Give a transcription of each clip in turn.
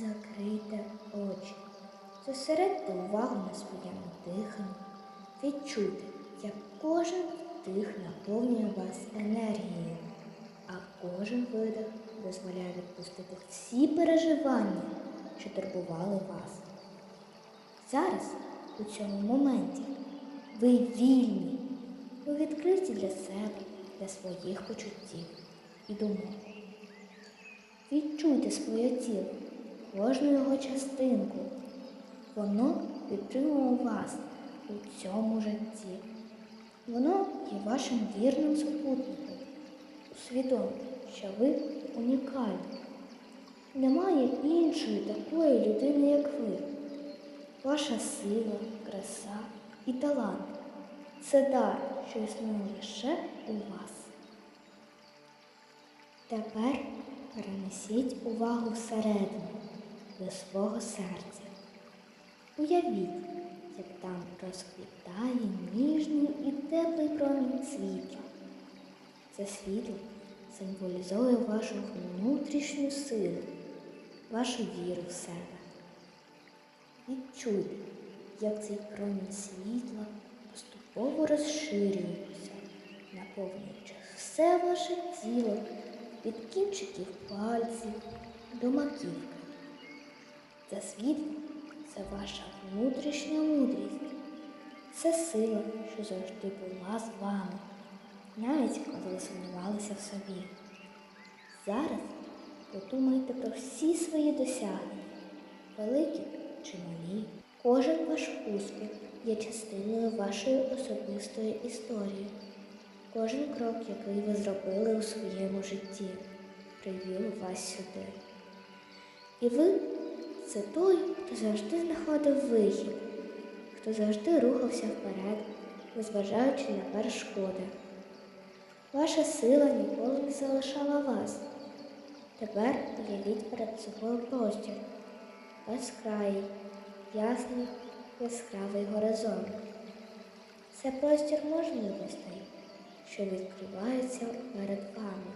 Закрийте очі, зосередьте увагу на своєму диханні. Відчуйте, як кожен вдих наповнює вас енергією, а кожен видих дозволяє відпустити всі переживання, що турбували вас. Зараз, у цьому моменті, ви вільні, ви відкриті для себе, для своїх почуттів і думок. Відчуйте своє тіло, кожну його частинку. Воно підтримує вас у цьому житті. Воно є вашим вірним супутником. Усвідомте, що ви унікальні. Немає іншої такої людини, як ви. Ваша сила, краса і талант це дар, що існує лише у вас. Тепер перенесіть увагу всередину до свого серця. Уявіть, як там розквітає ніжний і теплий промінь світла. Це світло символізує вашу внутрішню силу, вашу віру в себе. Відчуйте, як цей промінь світла поступово розширюється, наповнюючи все ваше тіло від кінчиків пальців до маківки. Це світло це ваша внутрішня мудрість. Це сила, що завжди була з вами, навіть коли ви сумнівалися в собі. Зараз подумайте про всі свої досягнення, великі чи малі. Кожен ваш успіх є частиною вашої особистої історії. Кожен крок, який ви зробили у своєму житті, привів вас сюди. І ви це той, хто завжди знаходив вихід, хто завжди рухався вперед, незважаючи на перешкоди. Ваша сила ніколи не залишала вас. Тепер уявіть перед собою простір, безкраїй, ясний, яскравий горизонт. Це простір можливостей, що відкривається перед вами.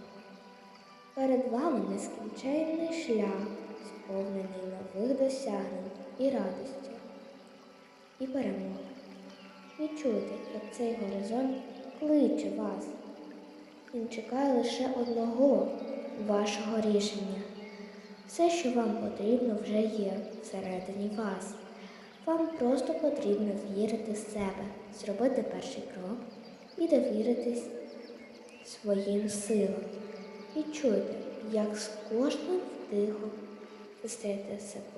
Перед вами нескінченний шлях, сповнений досягнень і радості, і перемоги. Відчуйте, як цей горизонт кличе вас. Він чекає лише одного вашого рішення. Все, що вам потрібно, вже є всередині вас. Вам просто потрібно вірити в себе, зробити перший крок і довіритись своїм силам. Відчуйте, як з кожним вдихом все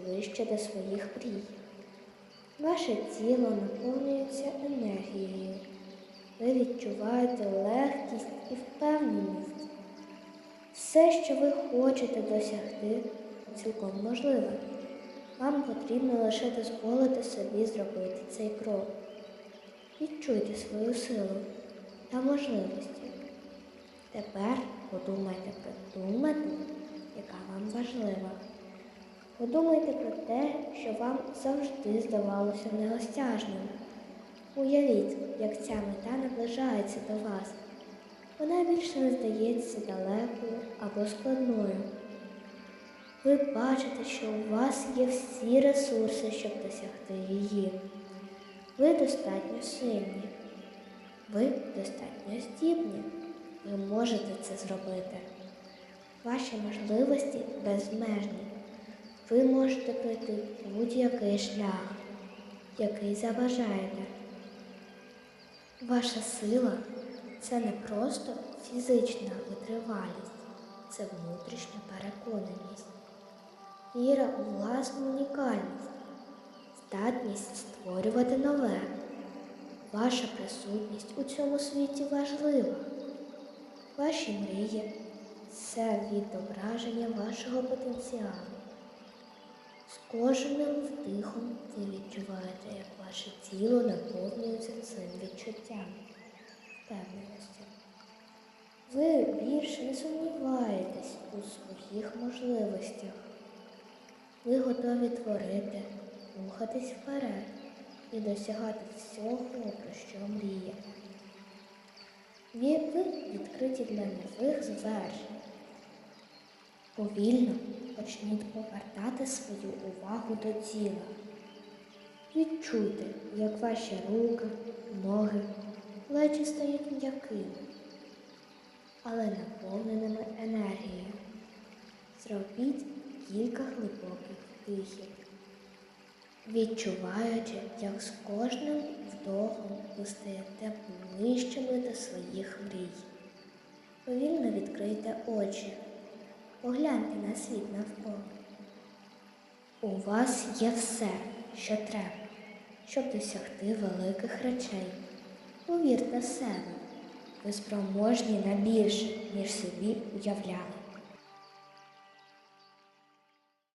ближче до своїх мрій. Ваше тіло наповнюється енергією. Ви відчуваєте легкість і впевненість. Все, що ви хочете досягти, цілком можливе. Вам потрібно лише дозволити собі зробити цей крок. Відчуйте свою силу та можливості. Тепер подумайте про ту яка вам важлива. Подумайте про те, що вам завжди здавалося неосяжним. Уявіть, як ця мета наближається до вас. Вона більше не здається далекою або складною. Ви бачите, що у вас є всі ресурси, щоб досягти її. Ви достатньо сильні. Ви достатньо здібні. Ви можете це зробити. Ваші можливості безмежні. Ви можете пройти будь-який шлях, який забажаєте. Ваша сила це не просто фізична витривалість, це внутрішня переконаність, віра у власну унікальність, здатність створювати нове. Ваша присутність у цьому світі важлива. Ваші мрії це відображення вашого потенціалу. З кожним вдихом ви відчуваєте, як ваше тіло наповнюється цим відчуттям впевненості. Ви більше не сумніваєтесь у своїх можливостях. Ви готові творити, рухатись вперед і досягати всього, про що мрієте. Ви відкриті для нових звершень. Повільно почніть повертати свою увагу до тіла. Відчуйте, як ваші руки, ноги, плечі стають м'якими, але наповненими енергією. Зробіть кілька глибоких вдихів, відчуваючи, як з кожним вдохом ви стаєте ближчими до своїх мрій. Повільно відкрийте очі, погляньте на світ навколо. У вас є все, що треба, щоб досягти великих речей. Повірте в себе, ви спроможні на більше, ніж собі уявляли.